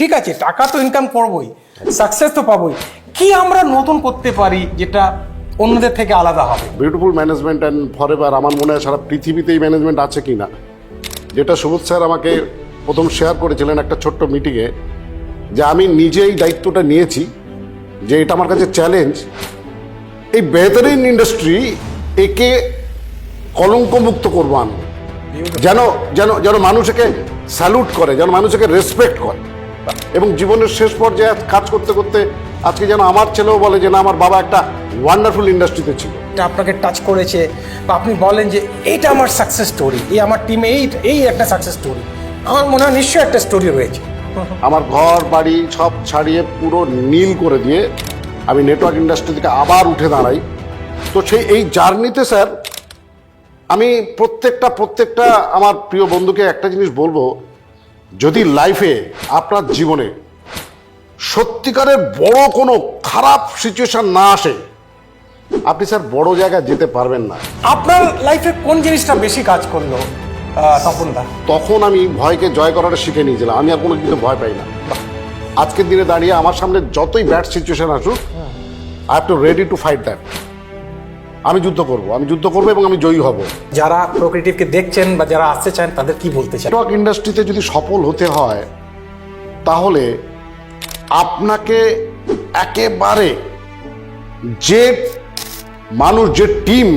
ঠিক আছে, টাকা তো ইনকাম করবই সাকসেস তো পাবোই। কি আমরা নতুন করতে পারি যেটা অন্যদের থেকে আলাদা হবে? বিউটিফুল ম্যানেজমেন্ট অ্যান্ড ফরএভার আমার মনে হয় সারা পৃথিবীতে এই ম্যানেজমেন্ট আছে কি না যেটা সুবোধ স্যার আমাকে প্রথম শেয়ার করেছিলেন একটা ছোট্ট মিটিংয়ে যে আমি নিজেই দায়িত্বটা নিয়েছি, যে এটা আমার কাছে চ্যালেঞ্জ এই বেহতরিন ইন্ডাস্ট্রি একে কলঙ্কমুক্ত করব আমি। যেন যেন যেন মানুষকে স্যালুট করে, যেন মানুষকে রেসপেক্ট করে। এবং জীবনের শেষ পর্যায়ে কাজ করতে করতে আজকে যেন আমার ছেলেও বলে যে না আমার বাবা একটা ওয়ান্ডারফুল ইন্ডাস্ট্রিতে ছিল। এটা আপনাকে টাচ করেছে বা আপনি বলেন যে এইটা আমার সাকসেস স্টোরি এই আমার টিমে এই এই একটা সাকসেস স্টোরি আমার মনে হয় নিশ্চয়ই একটা স্টোরি রয়েছে। আমার ঘর বাড়ি সব ছাড়িয়ে পুরো নীল করে দিয়ে আমি নেটওয়ার্ক ইন্ডাস্ট্রি থেকে আবার উঠে দাঁড়াই। তো সেই এই জার্নিতে স্যার আমি প্রত্যেকটা প্রত্যেকটা আমার প্রিয় বন্ধুকে একটা জিনিস বলব যদি লাইফে আপনার জীবনে সত্যিকারের বড় কোনো খারাপ সিচুয়েশন না আসে আপনি স্যার বড় জায়গায় যেতে পারবেন না। আপনার লাইফে কোন জিনিসটা বেশি কাজ করল তপনদা তখন আমি ভয়কে জয় করাটা শিখে নিয়েছিলাম। আমি আর কোনো কিছু ভয় পাই না। আজকের দিনে দাঁড়িয়ে আমার সামনে যতই ব্যাড সিচুয়েশন আসুক I have to ready to fight that আমি যুদ্ধ করব আমি যুদ্ধ করব এবং আমি জয়ী হব। যারা প্রোক্রিয়েটিভকে দেখছেন বা যারা আসতে চান তাদের কি বলতে চান? নেটওয়ার্ক ইন্ডাস্ট্রিতে যদি সফল হতে হয় তাহলে আপনাকে একেবারে যে মানুষ যে টিম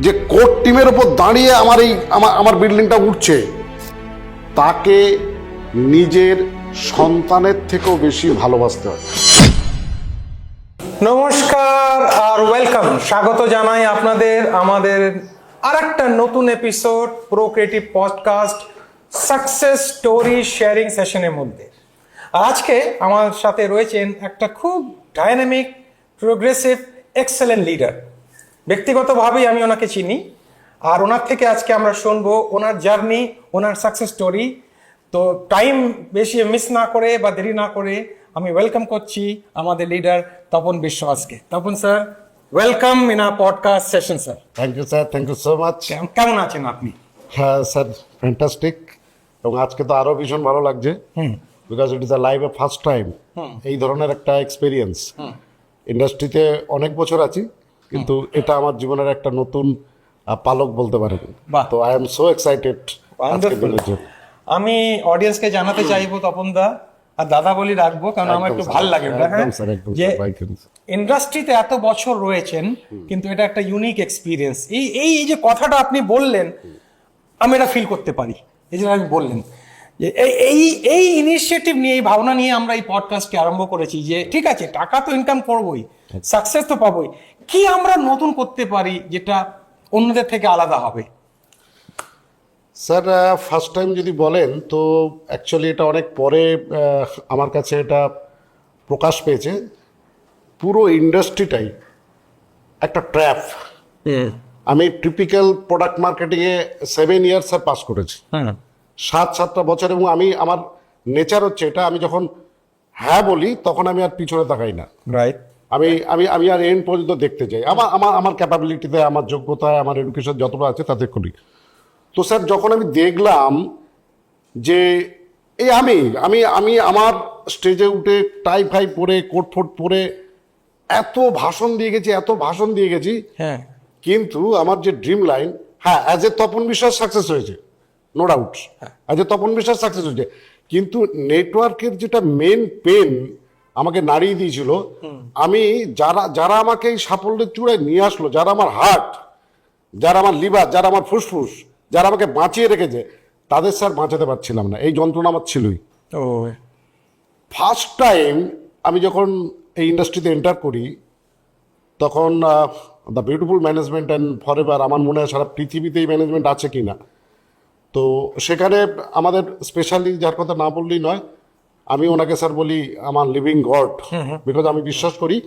যে কোর টিমের ওপর দাঁড়িয়ে আমার এই আমার আমার বিল্ডিংটা উঠছে তাকে নিজের সন্তানের থেকেও বেশি ভালোবাসতে হয় নমস্কার আর ওয়েলকাম স্বাগত জানাই আপনাদের, আমাদের আরেকটা নতুন episode pro creative podcast success story sharing সেশনের মধ্যে। আজকে আমার সাথে রয়েছেন একটা খুব ডাইনামিক প্রোগ্রেসিভ এক্সেলেন্ট লিডার ব্যক্তিগতভাবেই আমি ওনাকে চিনি, আর ওনার থেকে আজকে আমরা শুনব ওনার জার্নি, ওনার সাকসেস স্টোরি তো টাইম বেশি মিস না করে বা দেরি না করে আমি ওয়েলকাম করছি আমাদের লিডার তপন বিশ্বাসকে। Tapan sir welcome in a podcast session sir thank you sir thank you so much কেমন আছেন আপনি? হ্যাঁ স্যার ফ্যান্টাস্টিক এবং আজকে তো আরও ভীষণ ভালো লাগছে because it is a life a first time এই ধরনের একটা এক্সপিরিয়েন্স ইন্ডাস্ট্রিতে অনেক বছর আছি কিন্তু এটা আমার জীবনের একটা নতুন পালক বলতে পারেন। তো আই এম সো এক্সাইটেড আমি অডিয়েন্সকে জানাতে চাইব তপন দা। আর দাদা বলি রাখব কারণ আমার একটু ভালো লাগে যে. ইন্ডাস্ট্রিতে এত বছর রয়েছেন কিন্তু এটা একটা ইউনিক এক্সপিরিয়েন্স এই এই যে কথাটা আপনি বললেন আমি এটা ফিল করতে পারি। এই জন্য আমি বললেন যে এই এই এই ইনিশিয়েটিভ নিয়ে এই ভাবনা নিয়ে আমরা এই পডকাস্টকে আরম্ভ করেছি যে ঠিক আছে টাকা তো ইনকাম করবই সাকসেস তো পাবোই। কি আমরা নতুন করতে পারি যেটা অন্যদের থেকে আলাদা হবে? স্যার ফার্স্ট টাইম যদি বলেন তো অ্যাকচুয়ালি এটা অনেক পরে আমার কাছে এটা প্রকাশ পেয়েছে। পুরো ইন্ডাস্ট্রিটাই একটা ট্র্যাপ আমি টিপিক্যাল প্রোডাক্ট মার্কেটিংয়ে সেভেন ইয়ার্স স্যার পাস করেছি। হ্যাঁ। সাত সাতটা বছর এবং আমি আমার নেচার হচ্ছে এটা আমি যখন হ্যাঁ বলি তখন আমি আর পিছনে তাকাই না। রাইট আমি আমি আমি আর এন্ড পর্যন্ত দেখতে চাই। আমার আমার আমার ক্যাপাবিলিটিতে আমার যোগ্যতায় আমার এডুকেশন যতটা আছে তাতে করি তো স্যার যখন আমি দেখলাম যে এই আমি আমি আমি আমার স্টেজে উঠে টাই ফাই পরে কোট ফোট পরে এত ভাষণ দিয়ে গেছি এত ভাষণ দিয়ে গেছি। হ্যাঁ। কিন্তু আমার যে ড্রিম লাইন হ্যাঁ as a Tapan Biswas success হয়েছে no doubt as a Tapan Biswas success হয়েছে। কিন্তু নেটওয়ার্কের যেটা মেন পেন আমাকে নাড়িয়ে দিয়েছিল আমি যারা যারা আমাকে এই সাফল্যের চূড়ায় নিয়ে আসলো যারা আমার হার্ট যারা আমার লিভার যারা আমার ফুসফুস যারা আমাকে বাঁচিয়ে রেখেছে তাদের স্যার বাঁচাতে পারছিলাম না। এই যন্ত্রণা আমার ছিলই। ও। ফার্স্ট টাইম আমি যখন এই ইন্ডাস্ট্রিতে এন্টার করি তখন the beautiful management and forever আমার মনে হয় সারা পৃথিবীতে এই ম্যানেজমেন্ট আছে কি না তো সেখানে আমাদের স্পেশালি যার কথা না বললেই নয় আমি ওনাকে স্যার বলি আমার লিভিং গড বিকজ আমি বিশ্বাস করি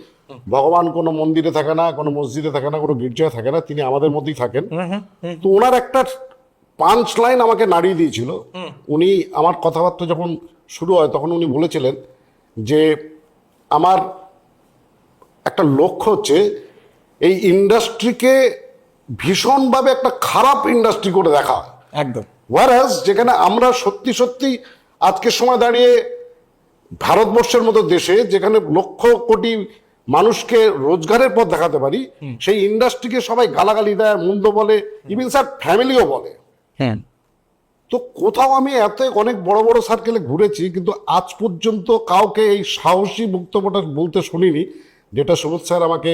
ভগবান কোনো মন্দিরে থাকে না কোনো মসজিদে থাকে না কোনো গির্জায় থাকে না তিনি আমাদের মধ্যেই থাকেন। তো ওনার একটা পাঞ্চ লাইন আমাকে নাড়িয়ে দিয়েছিল। উনি আমার কথাবার্তা যখন শুরু হয় তখন উনি বলেছিলেন যে আমার একটা লক্ষ্য হচ্ছে এই ইন্ডাস্ট্রিকে ভীষণভাবে একটা খারাপ ইন্ডাস্ট্রি করে দেখা একদম। ওয়ারাস যেখানে আমরা সত্যি সত্যি আজকের সময় দাঁড়িয়ে ভারতবর্ষের মতো দেশে যেখানে লক্ষ কোটি মানুষকে রোজগারের পথ দেখাতে পারি সেই ইন্ডাস্ট্রিকে সবাই গালাগালি দেয় মন্দ বলে ইভেন স্যার ফ্যামিলিও বলে। হ্যাঁ। তো কোথাও আমি এত অনেক বড় বড় সার্কেলে ঘুরেছি কিন্তু আজ পর্যন্ত কাউকে এই সাহসী বক্তব্যটা বলতে শুনিনি যেটা সুবোধ স্যার আমাকে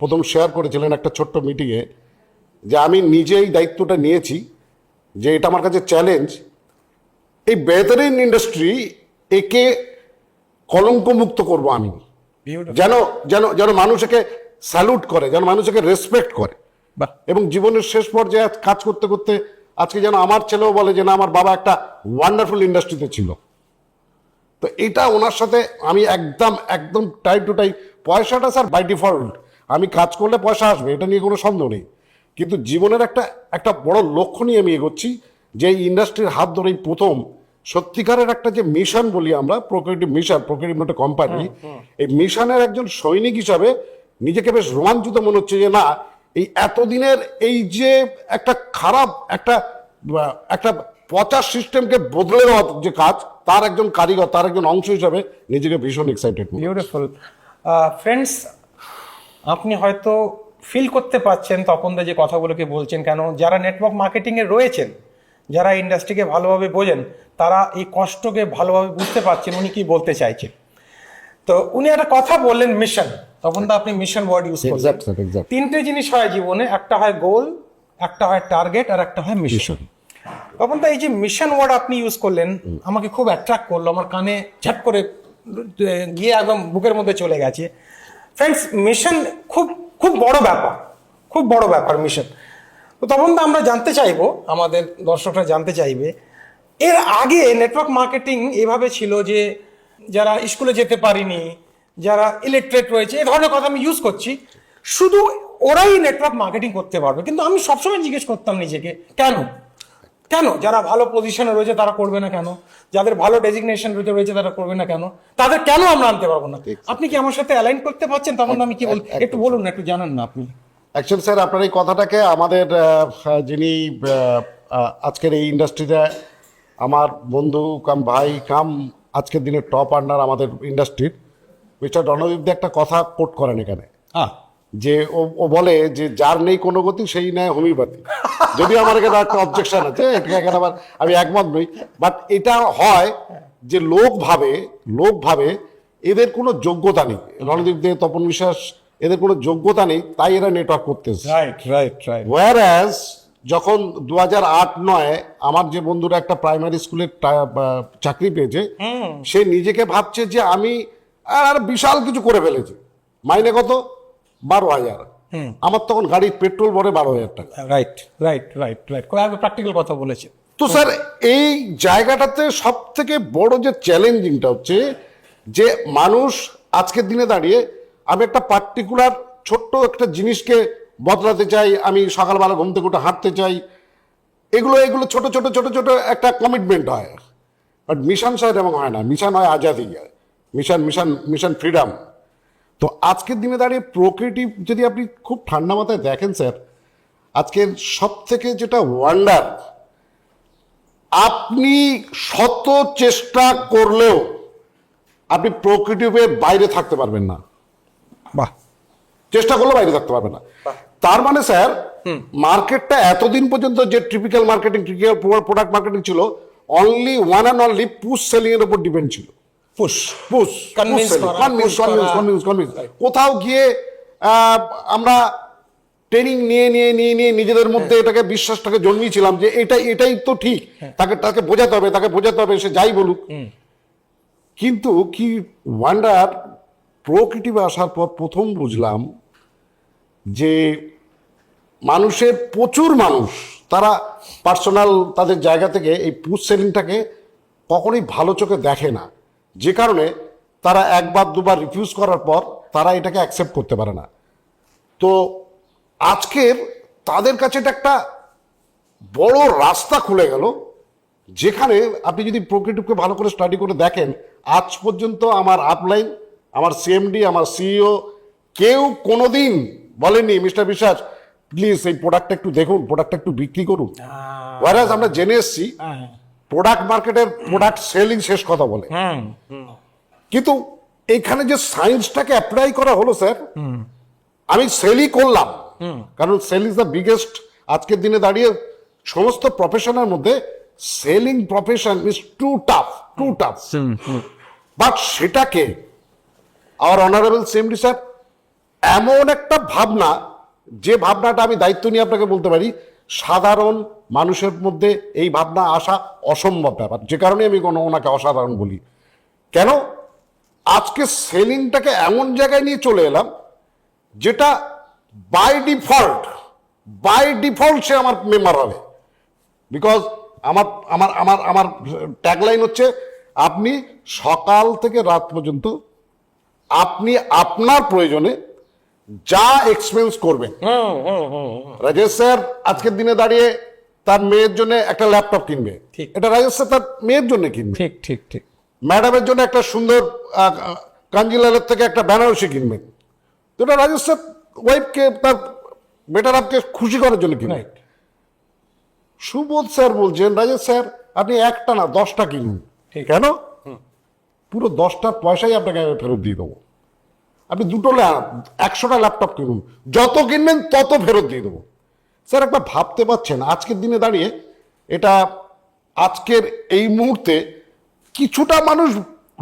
প্রথম শেয়ার করেছিলেন একটা ছোট্ট মিটিংয়ে যে আমি নিজেই দায়িত্বটা নিয়েছি যে এটা আমার কাছে চ্যালেঞ্জ এই বেহতরিন ইন্ডাস্ট্রি একে কলঙ্কমুক্ত করব আমি। যেন যেন যেন মানুষকে স্যালুট করে যেন মানুষকে রেসপেক্ট করে। এবং জীবনের শেষ পর্যায়ে কাজ করতে করতে আজকে যেন আমার ছেলেও বলে যে না আমার বাবা একটা ওয়ান্ডারফুল ইন্ডাস্ট্রিতে ছিল। তো এটা ওনার সাথে আমি একদম একদম টাইম টু টাইম পয়সাটা স্যার বাই ডিফল্ট আমি কাজ করলে পয়সা আসবে এটা নিয়ে কোনো সন্দেহ নেই। কিন্তু জীবনের একটা একটা বড় লক্ষ্য নিয়ে আমি এগোচ্ছি যে এই ইন্ডাস্ট্রির হাত ধরেই প্রথম সত্যিকারের একটা যে মিশন বলি আমরা প্রকৃতি মিশন প্রকৃতি একটা কোম্পানি এই মিশনের একজন সৈনিক হিসাবে নিজেকে বেশ রোমাঞ্চিত মনে হচ্ছে যে না এই এতদিনের এই যে একটা খারাপ একটা একটা পচা সিস্টেমকে বদলে দেওয়ার যে কাজ, তার একজন কারিগর, তার একজন অংশ হিসাবে নিজেকে ভীষণ এক্সাইটেড বিউটিফুল ফ্রেন্ডস আপনি হয়তো ফিল করতে পাচ্ছেন তপনদা যে কথাগুলোকে বলছেন, কেন যারা নেটওয়ার্ক মার্কেটিংয়ে রয়েছেন, যারা ইন্ডাস্ট্রিকে ভালোভাবে বোঝেন, তারা এই কষ্টকে ভালোভাবে বুঝতে পারছেন, উনি কি বলতে চাইছেন। তো উনি একটা কথা বললেন মিশন তখন তো আপনি মিশন ওয়ার্ড ইউজ করছেন তিনটে জিনিস হয় জীবনে একটা হয় গোল একটা হয় টার্গেট আর একটা হয় মিশন তখন তো এই যে মিশন ওয়ার্ড আপনি ইউজ করলেন আমাকে খুব অ্যাট্রাক্ট করল আমার কানে ঝট করে গিয়ে একদম বুকের মধ্যে চলে গেছে। ফ্রেন্ডস মিশন খুব খুব বড় ব্যাপার খুব বড় ব্যাপার মিশন তো তখন তো আমরা জানতে চাইব আমাদের দর্শকরা জানতে চাইবে এর আগে নেটওয়ার্ক মার্কেটিং এভাবে ছিল যে যারা স্কুলে যেতে পারিনি যারা ইলেকট্রেট রয়েছে এই ধরনের কথা আমি ইউজ করছি। শুধু ওরাই নেটওয়ার্ক মার্কেটিং করতে পারবে। কিন্তু আমি সবসময় জিজ্ঞেস করতাম নিজেকে কেন? কেন? যারা ভালো পজিশনে রয়েছে তারা করবে না কেন? যাদের ভালো ডেজিগনেশন রয়েছে তারা করবে না কেন? তাদের কেন আমরা আনতে পারব না? আপনি কি আমার সাথে অ্যালাইন করতে পারছেন? তখন আমি কি বল একটু বলুন না একটু জানান না আপনি। অ্যাকচুয়ালি স্যার আপনার এই কথাটাকে আমাদের যিনি আজকের এই ইন্ডাস্ট্রিতে আমার বন্ধু কাম ভাই কাম আজকের দিনে টপ আর্নার আমাদের ইন্ডাস্ট্রির মিস্টার রণদীপ দে একটা কথা কোট করেন এখানে। হ্যাঁ যে ও ও বলে যে যার নেই কোনো গতি সেই নেয় হোমিওপ্যাথি। যদিও আমার এখানে একটা অবজেকশন আছে এখানে আবার আমি একমত নই। বাট এটা হয় যে লোক ভাবে লোক ভাবে এদের কোনো যোগ্যতা নেই। রণদীপ দে তপন বিশ্বাস এদের কোনো যোগ্যতা নেই তাই এরা নেটওয়ার্ক করতেছে। Right right right whereas যখন দু হাজার আট নয় আমার যে বন্ধুরা একটা প্রাইমারি স্কুলের চাকরি পেয়েছে সে নিজেকে ভাবছে যে আমি আর বিশাল কিছু করে ফেলেছি। মাইনে কত? বারো হাজার। আমার তখন গাড়ির পেট্রোল ভরে বারো হাজার টাকা। Right right right right practical কথা বলেছে। তো স্যার এই জায়গাটাতে সব থেকে বড় যে চ্যালেঞ্জিংটা হচ্ছে যে মানুষ আজকের দিনে দাঁড়িয়ে আমি একটা পার্টিকুলার ছোট্ট একটা জিনিসকে বদলাতে চাই আমি সকালবেলা ঘুম থেকে উঠে হাঁটতে চাই। এগুলো এগুলো ছোট ছোট ছোট ছোট একটা কমিটমেন্ট হয়। বাট মিশন স্যার এবং হয় না। মিশন হয় Azadi mission mission mission freedom. তো আজকের দিনে দাঁড়িয়ে প্রকৃতি যদি আপনি খুব ঠান্ডা মাথায় দেখেন স্যার আজকের সব থেকে যেটা ওয়ান্ডার আপনি শত চেষ্টা করলেও আপনি প্রকৃতির বাইরে থাকতে পারবেন না। বাহ। চেষ্টা করলেও বাইরে থাকতে পারবেন না। তার মানে স্যার মার্কেটটা এতদিন পর্যন্ত যে typical marketing typical product marketing ছিল only one and only push selling এর উপর ডিপেন্ড ছিল। পুশ পুশ করা, কনভিন্স কনভিন্স কনভিন্স কোথাও গিয়ে আমরা ট্রেনিং নিয়ে নিয়ে নিয়ে নিয়ে নিজেদের মধ্যে এটাকে বিশ্বাসটাকে জন্মিয়েছিলাম যে এটা এটাই তো ঠিক। তাকে তাকে বোঝাতে হবে তাকে বোঝাতে হবে সে যাই বলুক। কিন্তু কি ওয়ান্ডার প্রকৃতিতে আসার পর প্রথম বুঝলাম যে মানুষের প্রচুর মানুষ তারা পার্সোনাল তাদের জায়গা থেকে এই পুশ সেলিংটাকে কখনোই ভালো চোখে দেখে না। যে কারণে তারা একবার দুবার রিফিউজ করার পর তারা এটাকে অ্যাকসেপ্ট করতে পারে না। তো আজকের তাদের কাছে এটা একটা বড় রাস্তা খুলে গেল যেখানে আপনি যদি প্রকৃতিকে ভালো করে স্টাডি করে দেখেন আজ পর্যন্ত আমার আপলাইন আমার সিএমডি আমার সিইও কেউ কোনোদিন বলেনি মিস্টার বিশ্বাস প্লিজ এই প্রোডাক্টটা একটু দেখুন প্রোডাক্টটা একটু বিক্রি করুন। ওয়ারাজ আমরা জেনে এসছি প্রোডাক্ট মার্কেটের প্রোডাক্ট সেলিং শেষ কথা বলে। কিন্তু এখানে যে সায়েন্সটাকে অ্যাপ্লাই করা হলো স্যার আমি সেলই করলাম। কারণ সেল ইজ দ্য বিগেস্ট আজকের দিনে দাঁড়িয়ে সমস্ত প্রফেশনের মধ্যে selling profession is too tough too tough but সেটাকে আমার অনারেবল সিএমডি স্যার এমন একটা ভাবনা যে ভাবনাটা আমি দায়িত্ব নিয়ে আপনাকে বলতে পারি সাধারণ মানুষের মধ্যে এই ভাবনা আসা অসম্ভব ব্যাপার। যে কারণে আমি কোনো ওনাকে অসাধারণ বলি। কেন? আজকে সেলিংটাকে এমন জায়গায় নিয়ে চলে এলাম, যেটা বাই ডিফল্ট বাই ডিফল্ট সে আমার মেম্বার হবে। বিকজ আমার আমার আমার আমার ট্যাগলাইন হচ্ছে, আপনি সকাল থেকে রাত পর্যন্ত আপনি আপনার প্রয়োজনে যা এক্সপেন্স করবেন। রাজেশ স্যার আজকের দিনে দাঁড়িয়ে তার মেয়ের জন্য একটা ল্যাপটপ কিনবে। এটা রাজেশ স্যার তার মেয়ের জন্য কিনবে। ঠিক ঠিক ঠিক। ম্যাডামের জন্য একটা সুন্দর কাঞ্জিলালের থেকে একটা বেনারসি কিনবেন তো এটা রাজেশ স্যার ওয়াইফকে তার বেটার আপকে খুশি করার জন্য রাইট সুবোধ স্যার বলছেন রাজেশ স্যার আপনি একটা না দশটা কিনুন। কেন? পুরো দশটা পয়সাই আপনাকে আমি ফেরত দিয়ে দেবো। আপনি দুটো একশোটা ল্যাপটপ কিনুন। যত কিনবেন তত ফেরত দিয়ে দেবো। স্যার একবার ভাবতে পারছেন আজকের দিনে দাঁড়িয়ে এটা আজকের এই মুহূর্তে কিছুটা মানুষ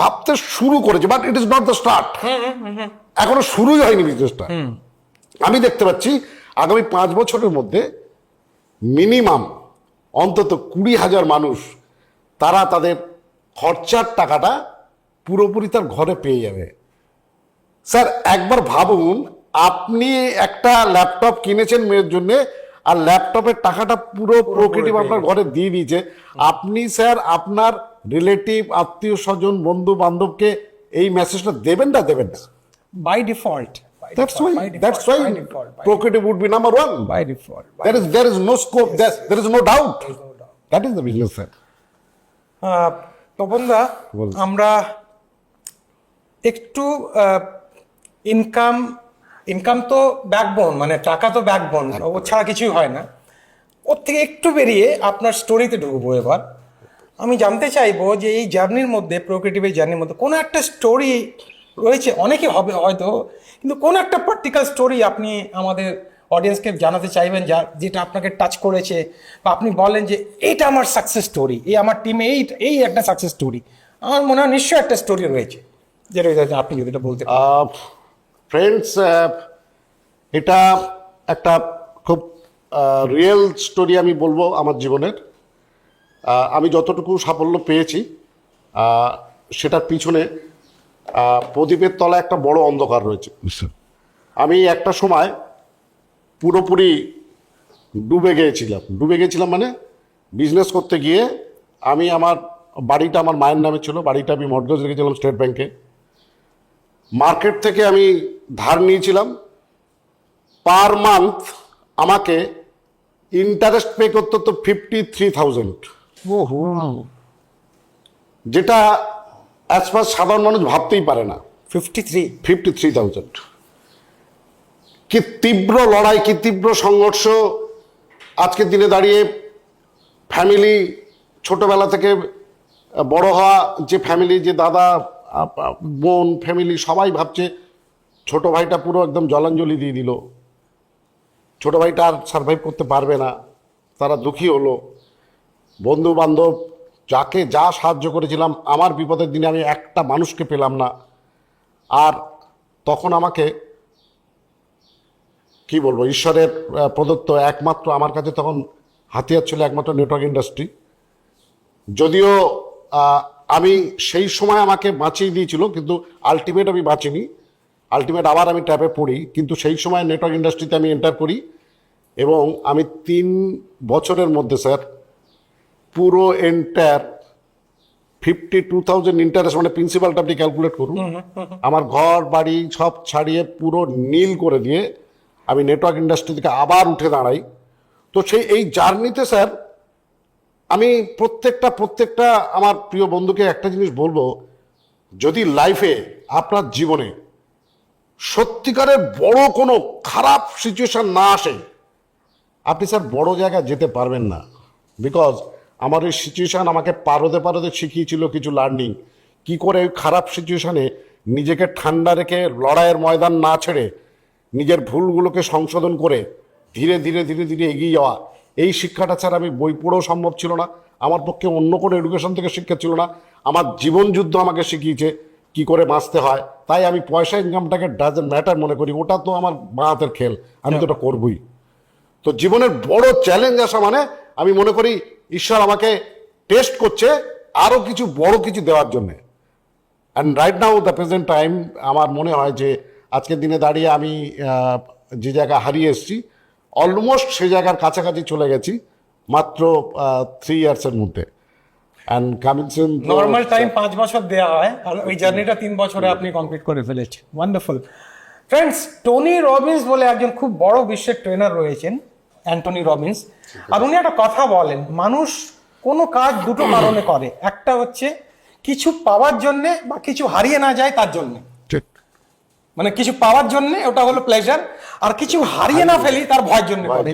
ভাবতে শুরু করেছে but it is not the start এখনও শুরুই হয়নি বিজনেসটা আমি দেখতে পাচ্ছি আগামী পাঁচ বছরের মধ্যে মিনিমাম অন্তত কুড়ি হাজার মানুষ তারা তাদের খরচার টাকাটা পুরোপুরি তার ঘরে পেয়ে যাবে। স্যার একবার ভাবুন আপনি একটা ল্যাপটপ কিনেছেন মেয়ের জন্য আর ল্যাপটপের টাকাটা পুরো প্রকৃতিভ আপনার ঘরে দিয়ে দিয়েছে। আপনি স্যার আপনার রিলেটিভ আত্মীয় স্বজন বন্ধু বান্ধবকে এই মেসেজটা দেবেন না দেবেন না? By default that's why that's why প্রকৃতিভ would be number one by default there is there is no scope Yes. there, there is no doubt. That is the business sir. তপনদা বলুন। আমরা একটু ইনকাম ইনকাম তো backbone মানে টাকা তো backbone ও ছাড়া কিছুই হয় না। ওর থেকে একটু বেরিয়ে আপনার স্টোরিতে ঢুকবো এবার। আমি জানতে চাইব যে এই জার্নির মধ্যে প্রকৃতিভ জার্নির মধ্যে কোনো একটা স্টোরি রয়েছে অনেকে হবে হয়তো কিন্তু কোনো একটা পার্টিকুলার স্টোরি আপনি আমাদের অডিয়েন্সকে জানাতে চাইবেন যা যেটা আপনাকে টাচ করেছে বা আপনি বলেন যে এইটা আমার সাকসেস স্টোরি এই আমার টিমে এই এই একটা সাকসেস স্টোরি আমার মনে হয় নিশ্চয়ই একটা স্টোরি রয়েছে। যেটা আপনি যদি বলতে। ফ্রেন্ডস এটা একটা খুব রিয়েল স্টোরি আমি বলব আমার জীবনের। আমি যতটুকু সাফল্য পেয়েছি সেটার পিছনে প্রদীপের তলায় একটা বড় অন্ধকার রয়েছে। আমি একটা সময় পুরোপুরি ডুবে গিয়েছিলাম। ডুবে গিয়েছিলাম মানে বিজনেস করতে গিয়ে আমি আমার বাড়িটা আমার মায়ের নামে ছিল বাড়িটা আমি মর্গেজ রেখেছিলাম স্টেট ব্যাংকে মার্কেট থেকে আমি ধার নিয়েছিলাম। পার মান্থ আমাকে ইন্টারেস্ট পে করতে তো ফিফটি থ্রি থাউজেন্ড যেটা অ্যাজ পার সাধারণ মানুষ ভাবতেই পারে না। Fifty three fifty three thousand কি তীব্র লড়াই কি তীব্র সংঘর্ষ আজকের দিনে দাঁড়িয়ে ফ্যামিলি ছোটবেলা থেকে বড় হওয়া যে ফ্যামিলি যে দাদা বোন ফ্যামিলি সবাই ভাবছে ছোট ভাইটা পুরো একদম জলাঞ্জলি দিয়ে দিল। ছোট ভাইটা আর সার্ভাইভ করতে পারবে না। তারা দুঃখী হলো। বন্ধু বান্ধব যাকে যা সাহায্য করেছিলাম, আমার বিপদের দিনে আমি একটা মানুষকে পেলাম না। আর তখন আমাকে, কি বলব, ঈশ্বরের প্রদত্ত একমাত্র আমার কাছে তখন হাতিয়ার ছিল একমাত্র নেটওয়ার্ক ইন্ডাস্ট্রি যদিও আমি সেই সময় আমাকে বাঁচিয়ে দিয়েছিল, কিন্তু আলটিমেট আমি বাঁচিনি। আলটিমেট আবার আমি ট্যাপে পড়ি কিন্তু সেই সময় নেটওয়ার্ক ইন্ডাস্ট্রিতে আমি এন্টার করি এবং আমি তিন বছরের মধ্যে স্যার পুরো entire fifty two thousand interest মানে প্রিন্সিপালটা আপনি ক্যালকুলেট করুন আমার ঘর বাড়ি সব ছাড়িয়ে পুরো নীল করে দিয়ে আমি নেটওয়ার্ক ইন্ডাস্ট্রি থেকে আবার উঠে দাঁড়াই। তো সেই এই জার্নিতে স্যার আমি প্রত্যেকটা প্রত্যেকটা আমার প্রিয় বন্ধুকে একটা জিনিস বলব যদি লাইফে আপনার জীবনে সত্যিকারের বড় কোনো খারাপ সিচুয়েশন না আসে, আপনি স্যার বড় জায়গায় যেতে পারবেন না। বিকজ আমার এই সিচুয়েশান আমাকে পারতে পারতে শিখিয়েছিল কিছু লার্নিং কি করে খারাপ সিচুয়েশানে নিজেকে ঠান্ডা রেখে লড়াইয়ের ময়দান না ছেড়ে নিজের ভুলগুলোকে সংশোধন করে ধীরে ধীরে ধীরে ধীরে এগিয়ে যাওয়া। এই শিক্ষাটা ছাড়া আমি বই পড়েও সম্ভব ছিল না। আমার পক্ষে অন্য কোনো এডুকেশন থেকে শিক্ষা ছিল না। আমার জীবন যুদ্ধ আমাকে শিখিয়েছে। কি করে বাঁচতে হয়? তাই আমি পয়সা ইনকামটাকে ডাজেন্ট ম্যাটার মনে করি। ওটা তো আমার বাঁ হাতের খেল। আমি তো ওটা করবই। তো জীবনের বড় চ্যালেঞ্জ আসা মানে আমি মনে করি ঈশ্বর আমাকে টেস্ট করছে আরও কিছু বড় কিছু দেওয়ার জন্যে। And right now the present time আমার মনে হয় যে আজকের দিনে দাঁড়িয়ে আমি যে জায়গা হারিয়ে এসেছি অলমোস্ট সেই জায়গার কাছাকাছি চলে গেছি মাত্র থ্রি ইয়ার্সের মধ্যে। And coming soon normal time পাঁচ বছর দেওয়া হয় আর ওই জার্নিটা তিন বছরে আপনি কমপ্লিট করে ফেলেছেন। ওয়ান্ডারফুল ফ্রেন্ডস টনি রবিন্স বলে একজন খুব বড় বিশ্বের ট্রেনার রয়েছেন অ্যান্টনি রবিন্স আর উনি একটা কথা বলেন মানুষ কোনো কাজ দুটো কারণে করে। একটা হচ্ছে কিছু পাওয়ার জন্যে বা কিছু হারিয়ে না যায় তার জন্যে। মানে কিছু পাওয়ার জন্য ওটা হলো প্লেজার আর কিছু হারিয়ে না ফেলি তার ভয়ের জন্য করে।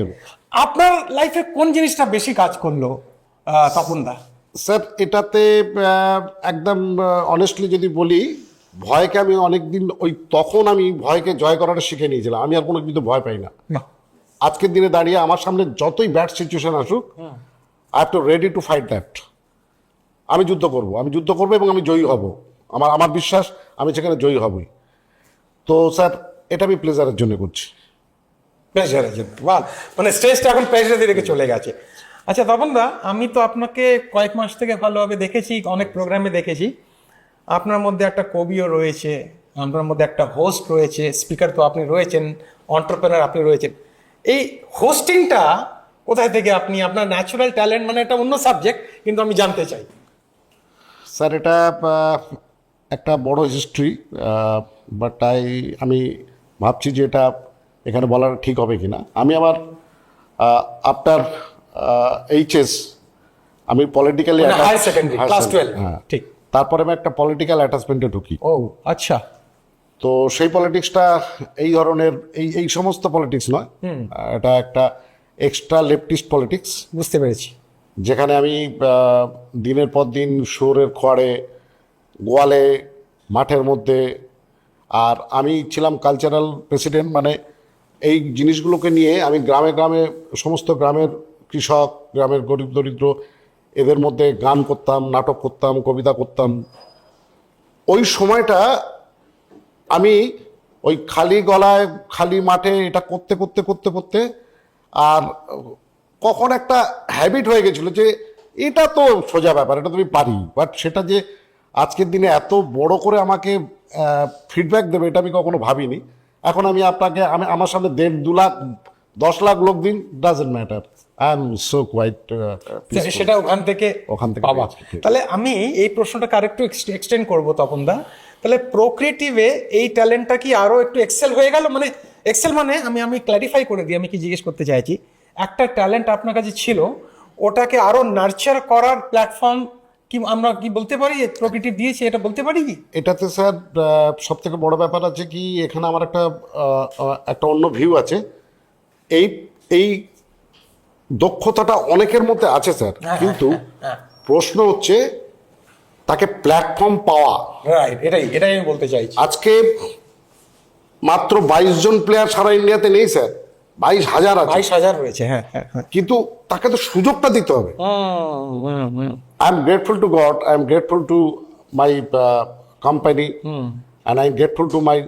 আপনার লাইফে কোন জিনিসটা বেশি কাজ করল আহ, তপনদা? স্যার এটাতে একদম অনেস্টলি যদি বলি ভয়কে আমি অনেকদিন ওই তখন আমি ভয়কে জয় করাটা শিখে নিয়েছিলাম। আমি আর কোনো কিন্তু ভয় পাই না। আজকের দিনে দাঁড়িয়ে আমার সামনে যতই ব্যাড সিচুয়েশন আসুক I have to ready to fight that আমি যুদ্ধ করব। আমি যুদ্ধ করব এবং আমি জয়ী হব। আমার আমার বিশ্বাস আমি সেখানে জয়ী হবই। তো স্যার এটা আমি প্লেজারের জন্য করছি। প্রেশারের জন্য। মানে স্ট্রেসটা এখন প্রেশারের দিকে চলে গেছে। আচ্ছা তপনদা আমি তো আপনাকে কয়েক মাস থেকে ভালোভাবে দেখেছি, অনেক প্রোগ্রামে দেখেছি। আপনার মধ্যে একটা কবিও রয়েছে, আপনার মধ্যে একটা হোস্ট রয়েছে স্পিকার তো আপনি রয়েছেন অন্টারপ্রেনার আপনি রয়েছেন। এই হোস্টিংটা কোথায় থেকে আপনি, আপনার ন্যাচারাল ট্যালেন্ট মানে এটা অন্য সাবজেক্ট কিন্তু আমি জানতে চাই। স্যার, এটা একটা বড় হিস্ট্রি বাট তাই আমি ভাবছি যে এটা এখানে বলার ঠিক হবে কি না আমি আমার আফটার এইচএস আমি পলিটিক্যালি higher secondary, class 12, হ্যাঁ। ঠিক। তারপরে আমি একটা পলিটিক্যাল অ্যাটাচমেন্টে ঢুকি। ও আচ্ছা। তো সেই পলিটিক্সটা এই ধরনের এই এই সমস্ত পলিটিক্স নয়। এটা একটা এক্সট্রা লেফটিস্ট পলিটিক্স বুঝতে পেরেছি। যেখানে আমি দিনের পর দিন শোরের খোয়ারে গোয়ালে মাঠের মধ্যে আর আমি ছিলাম কালচারাল প্রেসিডেন্ট মানে এই জিনিসগুলোকে নিয়ে আমি গ্রামে গ্রামে সমস্ত গ্রামের কৃষক, গ্রামের গরিব, দরিদ্র, এদের মধ্যে গান করতাম, নাটক করতাম, কবিতা করতাম। ওই সময়টা আমি ওই খালি গলায়, খালি মাঠে এটা করতে করতে করতে করতে আর কখন একটা হ্যাবিট হয়ে গেছিল যে এটা তো সোজা ব্যাপার, এটা তুমি পারি। বাট সেটা যে আজকের দিনে এত বড় করে আমাকে ফিডব্যাক দেবে, এটা আমি কখনো ভাবিনি। এখন আমি আপনাকে, আমি, আমার সামনে দেড় দু লাখ, দশ লাখ লোক দিন doesn't matter I am so quite সেটা ওখান থেকে ওখান থেকে ঠিক। তাহলে আমি এই প্রশ্নটাকে আরেকটু এক্সটেন্ড করব তপন দা তাহলে প্রোক্রিয়েটিভে এই ট্যালেন্টটা কি আরও একটু এক্সেল হয়ে গেল? মানে এক্সেল মানে আমি আমি ক্ল্যারিফাই করে দিই আমি কি জিজ্ঞেস করতে চাইছি। একটা ট্যালেন্ট আপনার কাছে ছিল ওটাকে আরও নার্চার করার প্ল্যাটফর্ম কি আমরা কি বলতে পারি? প্রকৃতি দিয়েছে এটা বলতে পারি কি? এটাতে স্যার সব থেকে বড় ব্যাপার আছে কি এখানে আমার একটা একটা অন্য ভিউ আছে। এই এই দক্ষতাটা অনেকের মধ্যে আছে স্যার। কিন্তু প্রশ্ন হচ্ছে তাকে প্ল্যাটফর্ম পাওয়া। এটাই এটাই আমি বলতে চাইছি। আজকে মাত্র বাইশ জন প্লেয়ার সারা ইন্ডিয়াতে নেই স্যার। বাইশ হাজার আছে। বাইশ হাজার রয়েছে হ্যাঁ হ্যাঁ হ্যাঁ। কিন্তু তাকে তো সুযোগটা দিতে হবে। grateful to God. I am grateful to my uh, company, and I am grateful to my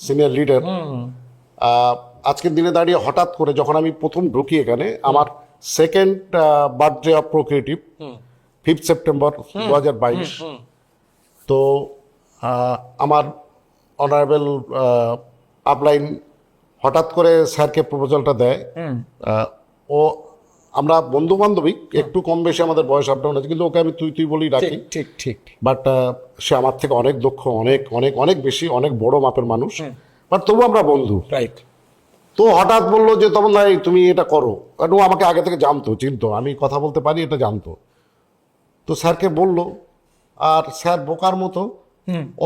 senior leader. Uh, আজকের দিনে দাঁড়িয়ে হঠাৎ করে যখন আমি প্রথম ঢুকি এখানে আমার second birthday of procreative fifth September দু হাজার বাইশ তো আমার অনারেবল আপলাইন হঠাৎ করে স্যারকে প্রপোজালটা দেয়। ও আমরা বন্ধু বান্ধবী একটু কম বেশি আমাদের বয়স আপডাউন আছে কিন্তু ওকে আমি তুই তুই বলি রাখি ঠিক ঠিক ঠিক ঠিক। বাট সে আমার থেকে অনেক দক্ষ অনেক অনেক অনেক বেশি অনেক বড় মাপের মানুষ। বাট তবু আমরা বন্ধু। রাইট তো হঠাৎ বলল যে তখন ভাই তুমি এটা করো। কারণ ও আমাকে আগে থেকে জানতো চিনতো। আমি কথা বলতে পারি এটা জানতো। তো স্যারকে বলল আর স্যার বোকার মতো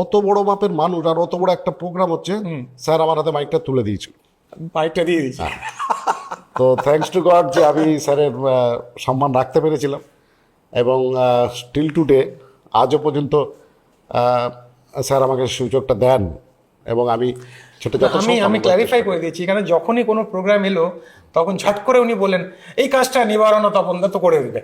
অত বড় মাপের মানুষ আর অত বড় একটা প্রোগ্রাম হচ্ছে স্যার আমার হাতে মাইকটা তুলে দিয়েছিল। বাইকটা দিয়ে দিচ্ছি তো থ্যাঙ্কস টু গড যে আমি স্যারের সম্মান রাখতে পেরেছিলাম। এবং স্টিল টুডে আজও পর্যন্ত স্যার আমাকে সুযোগটা দেন। এবং আমি আমি আমি ক্ল্যারিফাই করে দিয়েছি এখানে যখনই কোনো প্রোগ্রাম এলো তখন ঝট করে উনি বলেন এই কাজটা নিবারণ তপন তো করে দেবে।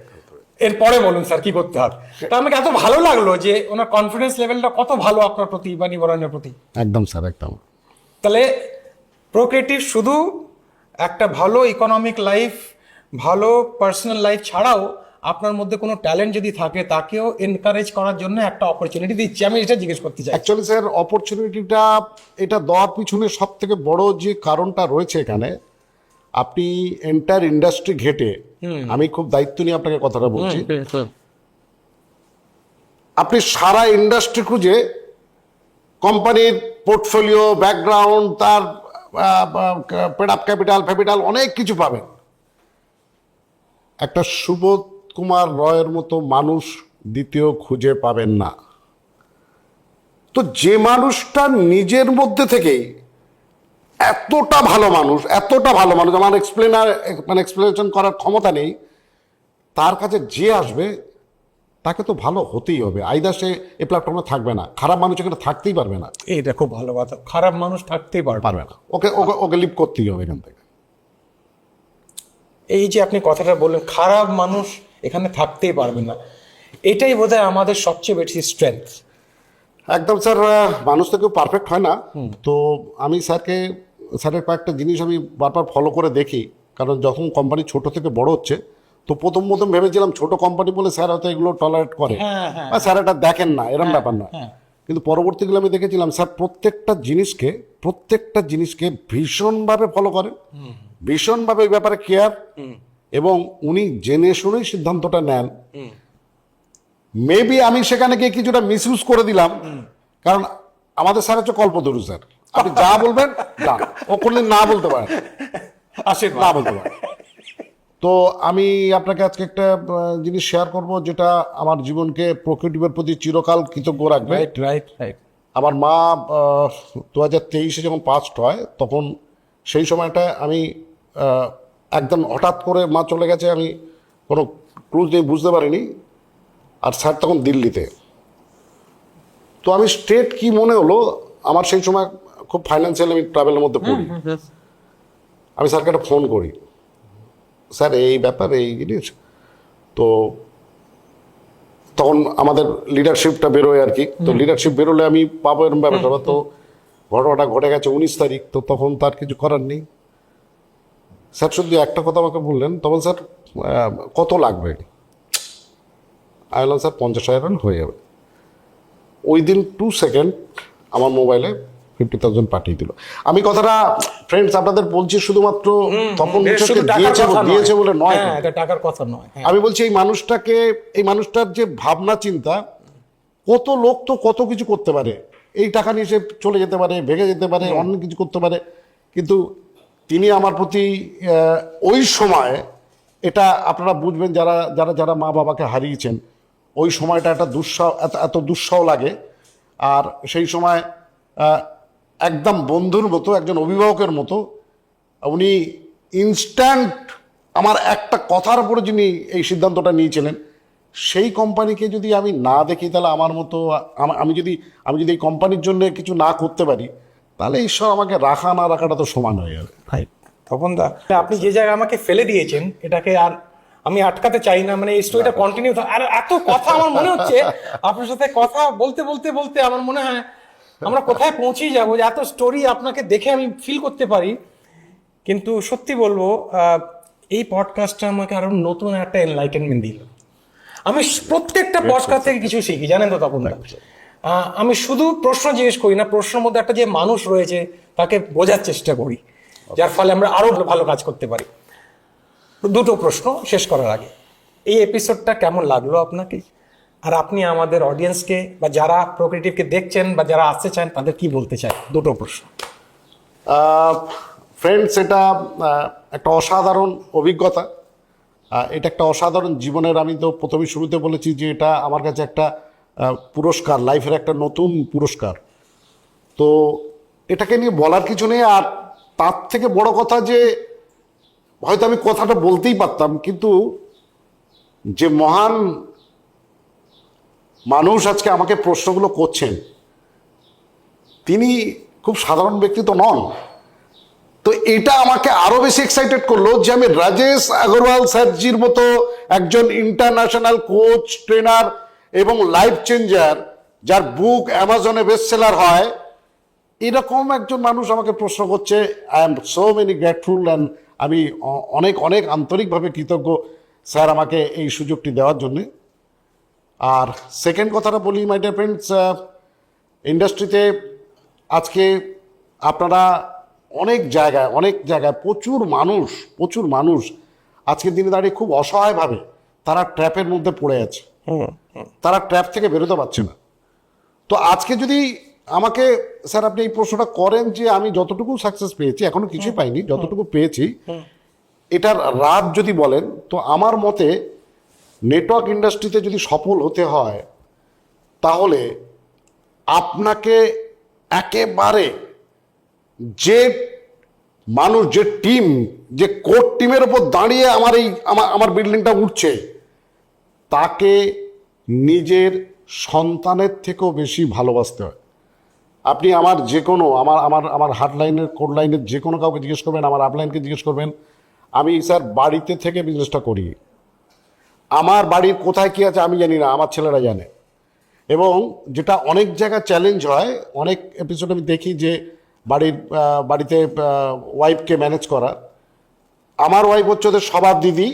এরপরে বলুন স্যার কি করতে হবে? তা আমাকে এত ভালো লাগল যে ওনার কনফিডেন্স লেভেলটা কত ভালো আপনার প্রতি বা নিবারণের প্রতি। একদম স্যার একদম। তাহলে প্রোক্রেটিভ শুধু একটা ভালো ইকোনমিক লাইফ ভালো পার্সোনাল লাইফ ছাড়াও আপনার মধ্যে কোনো ট্যালেন্ট যদি থাকে তাকেও এনকারেজ করার জন্য একটা অপরচুনিটি দিচ্ছি। আমি এটা জিজ্ঞেস করতে চাই। অ্যাকচুয়ালি স্যার অপরচুনিটিটা এটা দেওয়ার পিছনে সব থেকে বড় যে কারণটা রয়েছে এখানে আপনি এন্টার ইন্ডাস্ট্রি ঘেটে আমি খুব দায়িত্ব নিয়ে আপনাকে কথাটা বলছি। আপনি সারা ইন্ডাস্ট্রি খুঁজে কোম্পানির পোর্টফোলিও ব্যাকগ্রাউন্ড তার পেড আপ ক্যাপিটাল ফ্যাপিটাল অনেক কিছু পাবেন। একটা সুবোধ কুমার রয়ের মতো মানুষ দ্বিতীয় খুঁজে পাবেন না। তো যে মানুষটা নিজের মধ্যে থেকেই এতটা ভালো মানুষ এতটা ভালো মানুষ আমার এক্সপ্লেনার মানে এক্সপ্লেনেশন করার ক্ষমতা নেই তার কাছে যে আসবে তাকে তো ভালো হতেই হবে। আইদার সে এ প্ল্যাটফর্মে থাকবে না। খারাপ মানুষ এখানে থাকতেই পারবে না। এটা খুব ভালো কথা। খারাপ মানুষ থাকতেই পারবে পারবে না। ওকে ওকে ওকে লিভ করতেই হবে এখান থেকে। এই যে আপনি কথাটা বললেন খারাপ মানুষ এখানে থাকতেই পারবে না। এটাই বোধহয় আমাদের সবচেয়ে বেশি স্ট্রেংথ একদম স্যার মানুষ তো কেউ পারফেক্ট হয় না। তো আমি স্যারকে স্যারের কয়েকটা জিনিস আমি বারবার ফলো করে দেখি কারণ যখন কোম্পানি ছোট থেকে বড় হচ্ছে তো প্রথম প্রথম ভেবেছিলাম ছোট কোম্পানি বলে স্যার হয়তো এগুলো টলারেট করে। হ্যাঁ, হ্যাঁ, বা স্যার এটা দেখেন না এরকম ব্যাপার না। হ্যাঁ। কিন্তু পরবর্তীকালে আমি দেখেছিলাম স্যার প্রত্যেকটা জিনিসকে প্রত্যেকটা জিনিসকে ভীষণভাবে ফলো করেন। ভীষণভাবে ওই ব্যাপারে কেয়ার এবং উনি জেনে শুনেই সিদ্ধান্তটা নেন। মেবি আমি সেখানে গিয়ে কিছুটা মিসইউজ করে দিলাম। কারণ আমাদের স্যার হচ্ছে কল্পতরু স্যার। আপনি যা বলবেন যা। ও কোনদিন না বলতে পারেন না বলতে পারেন তো আমি আপনাকে আজকে একটা জিনিস শেয়ার করব যেটা আমার জীবনকে প্রকৃতির প্রতি চিরকাল কৃতজ্ঞ রাখবে। রাইট রাইট রাইট আমার মা দু হাজার তেইশে যখন পাস্ট হয় তখন সেই সময়টা আমি একদম হঠাৎ করে মা চলে গেছে আমি কোনো ক্লুজ নেই বুঝতে পারিনি। আর স্যার তখন দিল্লিতে। তো আমি স্টেট কি মনে হলো আমার সেই সময় খুব ফাইন্যান্সিয়াল আমি ট্রাভেলের মধ্যে পড়ি। আমি স্যারকে একটা ফোন করি। স্যার এই ব্যাপার এই জিনিস। তো তখন আমাদের লিডারশিপটা বেরোয় আর কি। তো লিডারশিপ বেরোলে আমি পাবো এরকম ব্যাপারটা তো ঘটনাটা ঘটে গেছে উনিশ তারিখ। তো তখন তার কিছু করার নেই। স্যার শুধু একটা কথা আমাকে বললেন। তখন স্যার কত লাগবে আমি বললাম স্যার পঞ্চাশ হাজার রান হয়ে যাবে। ওই দিন টু সেকেন্ড আমার মোবাইলে ফিফটি থাউজেন্ড পাঠিয়ে দিল। আমি কথাটা ফ্রেন্ডস আপনাদের বলছি শুধুমাত্র তপন দিয়েছে দিয়েছে বলে নয় হ্যাঁ টাকার কথা নয় হ্যাঁ। আমি বলছি এই মানুষটাকে এই মানুষটার যে ভাবনা চিন্তা কত লোক তো কত কিছু করতে পারে। এই টাকা নিয়ে সে চলে যেতে পারে ভেঙে যেতে পারে অন্য কিছু করতে পারে। কিন্তু তিনি আমার প্রতি ওই সময় এটা আপনারা বুঝবেন যারা যারা যারা মা বাবাকে হারিয়েছেন, ওই সময়টা একটা দুঃসাহ, এত এত দুঃসাহ লাগে। আর সেই সময় একদম বন্ধুর মতো, একজন অভিভাবকের মতো, উনি ইনস্ট্যান্ট আমার একটা কথার উপরে যিনি এই সিদ্ধান্তটা নিয়েছিলেন, সেই কোম্পানিকে যদি আমি না দেখি, তাহলে আমার মতো আমি যদি আমি যদি এই কোম্পানির জন্য কিছু না করতে পারি তাহলে ঈশ্বর আমাকে রাখা না রাখাটা তো সমান হয়ে যাবে। রাইট তপন দা আপনি যে জায়গায় আমাকে ফেলে দিয়েছেন এটাকে আর আমি আটকাতে চাই না মানে এই স্টোরিটা কন্টিনিউ আর এত কথা আমার মনে হচ্ছে আপনার সাথে কথা বলতে বলতে বলতে আমার মনে হয় আমরা কোথায় পৌঁছেই যাব যে এত স্টোরি আপনাকে দেখে আমি ফিল করতে পারি। কিন্তু সত্যি বলব আহ, এই পডকাস্টটা আমাকে আরও নতুন একটা এনলাইটেনমেন্ট দিল। আমি প্রত্যেকটা পডকাস্ট থেকে কিছু শিখি জানেন তো তপন দা? আহ, আমি শুধু প্রশ্ন জিজ্ঞেস করি না প্রশ্নের মধ্যে একটা যে মানুষ রয়েছে তাকে বোঝার চেষ্টা করি। যার ফলে আমরা আরও ভালো কাজ করতে পারি। দুটো প্রশ্ন শেষ করার আগে। এই এপিসোডটা কেমন লাগল আপনাকে? আর আপনি আমাদের অডিয়েন্সকে বা যারা প্রকৃতিকে দেখছেন বা যারা আসতে চান তাদের কি বলতে চান? দুটো প্রশ্ন। ফ্রেন্ডস এটা একটা অসাধারণ অভিজ্ঞতা। এটা একটা অসাধারণ জীবনের আমি তো প্রথমে শুরুতে বলেছি যে এটা আমার কাছে একটা পুরস্কার, লাইফের একটা নতুন পুরস্কার। তো এটাকে নিয়ে বলার কিছু নেই, আর তার থেকে বড় কথা যে, হয়তো আমি কথাটা বলতেই পারতাম, কিন্তু যে মহান মানুষ আজকে আমাকে প্রশ্নগুলো করছেন, তিনি খুব সাধারণ ব্যক্তি তো নন। তো এটা আমাকে আরও বেশি এক্সাইটেড করল যে আমি রাজেশ আগরওয়াল স্যারজির মতো একজন ইন্টারন্যাশনাল কোচ ট্রেনার এবং লাইফ চেঞ্জার যার বুক অ্যামাজনে বেস্ট সেলার হয়, এরকম একজন মানুষ আমাকে প্রশ্ন করছে I am so many grateful and আমি অনেক অনেক আন্তরিকভাবে কৃতজ্ঞ স্যার আমাকে এই সুযোগটি দেওয়ার জন্যে। আর সেকেন্ড কথাটা বলি মাই ডিয়ার ফ্রেন্ডস ইন্ডাস্ট্রিতে আজকে আপনারা অনেক জায়গায় অনেক জায়গায় প্রচুর মানুষ প্রচুর মানুষ আজকের দিনে দাঁড়িয়ে খুব অসহায়ভাবে তারা ট্র্যাপের মধ্যে পড়ে আছে। তারা ট্র্যাপ থেকে বেরোতে পারছে না। তো আজকে যদি আমাকে স্যার আপনি এই প্রশ্নটা করেন যে আমি যতটুকু সাকসেস পেয়েছি এখনও কিছুই পাইনি যতটুকু পেয়েছি এটার রাত যদি বলেন তো আমার মতে নেটওয়ার্ক ইন্ডাস্ট্রিতে যদি সফল হতে হয় তাহলে আপনাকে একেবারে যে মানুষ যে টিম যে কোর টিমের ওপর দাঁড়িয়ে আমার এই আমার আমার বিল্ডিংটা উঠছে তাকে নিজের সন্তানের থেকেও বেশি ভালোবাসতে হয়। আপনি আমার যে কোনো আমার আমার আমার হাটলাইনের কোড লাইনের যে কোনো কাউকে জিজ্ঞেস করবেন আমার আপলাইনকে জিজ্ঞেস করবেন আমি স্যার বাড়িতে থেকে বিজনেসটা করি। আমার বাড়ির কোথায় কী আছে আমি জানি না আমার ছেলেরা জানে। এবং যেটা অনেক জায়গায় চ্যালেঞ্জ হয় অনেক এপিসোড আমি দেখি যে বাড়ির বাড়িতে ওয়াইফকে ম্যানেজ করা। আমার ওয়াইফ হচ্ছে ওদের সবার দিদি।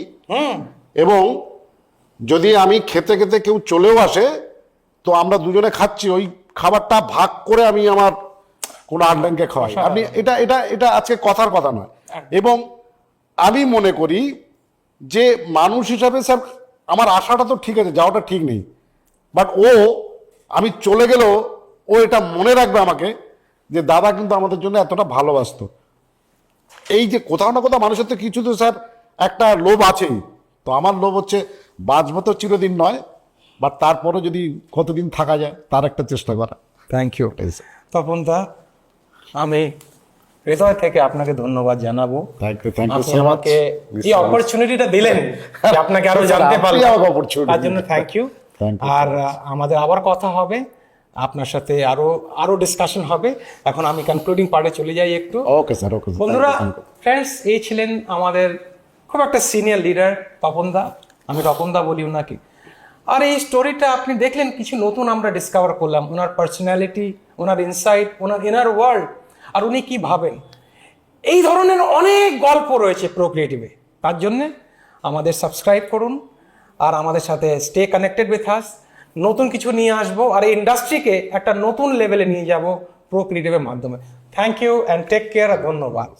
এবং যদি আমি খেতে খেতে কেউ চলেও আসে তো আমরা দুজনে খাচ্ছি ওই খাবারটা ভাগ করে আমি আমার কোনো আটলাইনকে খাওয়াই। আপনি এটা এটা এটা আজকে কথার কথা নয়। এবং আমি মনে করি যে মানুষ হিসাবে স্যার আমার আশাটা তো ঠিক আছে যাওয়াটা ঠিক নেই। বাট ও আমি চলে গেলেও ও এটা মনে রাখবে আমাকে যে দাদা কিন্তু আমাদের জন্য এতটা ভালোবাসতো। এই যে কোথাও না কোথাও মানুষের তো কিছু তো স্যার একটা লোভ আছেই। তো আমার লোভ হচ্ছে বাঁচবো তো চিরদিন নয় বা তারপরে যদি কতদিন থাকা যায় তার একটা চেষ্টা করা। থ্যাংক ইউ তপন দা আমি হৃদয় থেকে আপনাকে ধন্যবাদ জানাব। থ্যাংক ইউ থ্যাংক ইউ আপনি সো মাচ আমাকে যে অপরচুনিটিটা দিলেন আপনাকে আরও জানতে পারলাম তার জন্য থ্যাংক ইউ আর আমাদের আবার কথা হবে। আপনার সাথে আরও আরও ডিসকাশন হবে। এখন আমি কনক্লুডিং পার্টে চলে যাই একটু। ওকে স্যার ওকে বন্ধুরা ফ্রেন্ডস এই ছিলেন আমাদের খুব একটা সিনিয়র লিডার তপনদা আমি তপনদা বলি ওনাকে আর এই স্টোরিটা আপনি দেখলেন, কিছু নতুন আমরা ডিসকভার করলাম। ওনার পার্সোনালিটি ওনার ইনসাইট ওনার ইনার ওয়ার্ল্ড আর উনি কি ভাবেন? এই ধরনের অনেক গল্প রয়েছে প্রোক্রিয়েটিভে তার জন্যে আমাদের সাবস্ক্রাইব করুন, আর আমাদের সাথে স্টে কানেক্টেড উইথ আস নতুন কিছু নিয়ে আসব, আর এই ইন্ডাস্ট্রিকে একটা নতুন লেভেলে নিয়ে যাব প্রোক্রিয়েটিভের মাধ্যমে। Thank you and take care ধন্যবাদ।